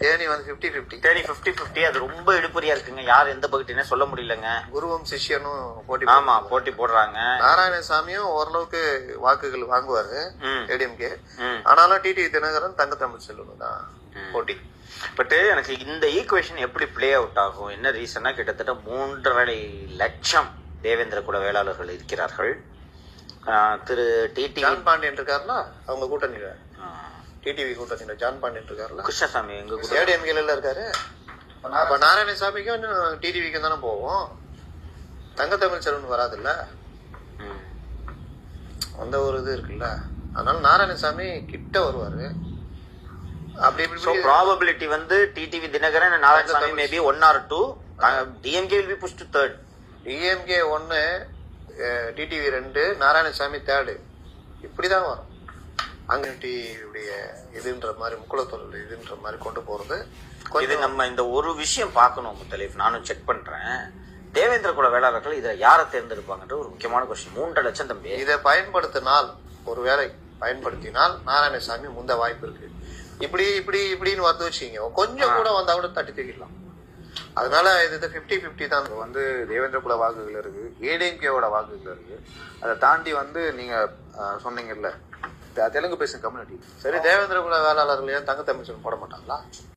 தேனி வந்து fifty fifty Theni fifty fifty அது ரொம்ப இழுபறியா இருக்குங்க. யார் எந்த பக்கெட்டுனே சொல்ல முடியலங்க. குருவும் சிஷ்யனும் போட்டி ஆமா போட்டி போடுறாங்க. நாராயணசாமியும் ஓரளவுக்கு வாக்குகள் வாங்குவாரு. ஏடிஎம்கே. ஆனாலும் டிடிவி தினகரன் தங்க தமிழ் செல்வன் தான் போட்டி. பட் எனக்கு இந்த ஈக்குவேஷன் எப்படி ப்ளே அவுட் ஆகும்? என்ன ரீசனா கிட்டத்தட்ட மூன்றரை லட்சம் தேவேந்திர குல வேளாளர்கள் இருக்கிறார்கள். திரு டிடி பாண்டியன் இருக்காருல அவங்க கூட்டணியில. டிடிவி கூட்டணியில ஜான் பாண்டியன் இருக்காருல கிருஷ்ணசாமி எங்க கூட ஏடிஎம்கேல இருக்காரு. அப்ப நாராயணசாமிக்கும் டிடிவிக்கும் தானே போவோம். தங்க தமிழ் செல்வன் வராதுல்ல? ம். அந்த ஒரு இது இருக்குல்ல? அதனால நாராயணசாமி கிட்ட வருவாரு. அப்படி இப்படி இப்படி probability வந்து TTV Dhinakaran Narayanasamy maybe one or two DMK will be push to third DMK ஒன்னு டிடிவி ரெண்டு நாராயணசாமி தேர்டு இப்படிதான் வரும். அங்கடியுடைய இதுன்ற மாதிரி முக்குளத்தொழில் இதுன்ற மாதிரி கொண்டு போறது இது கொஞ்சம் நம்ம இந்த ஒரு விஷயம் பார்க்கணும் முத்தலீஃப் நானும் செக் பண்றேன். தேவேந்திர குல வேளாளர்கள் இதுல யாரை தேர்ந்தெடுப்பாங்கன்ற ஒரு முக்கியமான கொஸ்டின் மூன்றரை லட்சம் தம்பி. இதை பயன்படுத்தினால் ஒருவேளை பயன்படுத்தினால் நாராயணசாமி முந்த வாய்ப்பு இருக்கு. இப்படி இப்படி இப்படின்னு வந்து வச்சுக்கீங்க. கொஞ்சம் கூட வந்தா கூட தட்டி தூக்கிடலாம். அதனால இது ஃபிஃப்டி ஃபிஃப்டி தான். வந்து தேவேந்திர குல வாக்குகள் இருக்கு ஏடிஎம்கேவோட வாக்குகள் இருக்கு. அதை தாண்டி வந்து நீங்க சொன்னீங்கல்ல தெலுங்கு பேசும் கம்யூனிட்டி சரி தேவேந்திர குல வேளாளர்கள் ஏன் தங்க தமிழ்ச்சன் போட மாட்டாங்களா?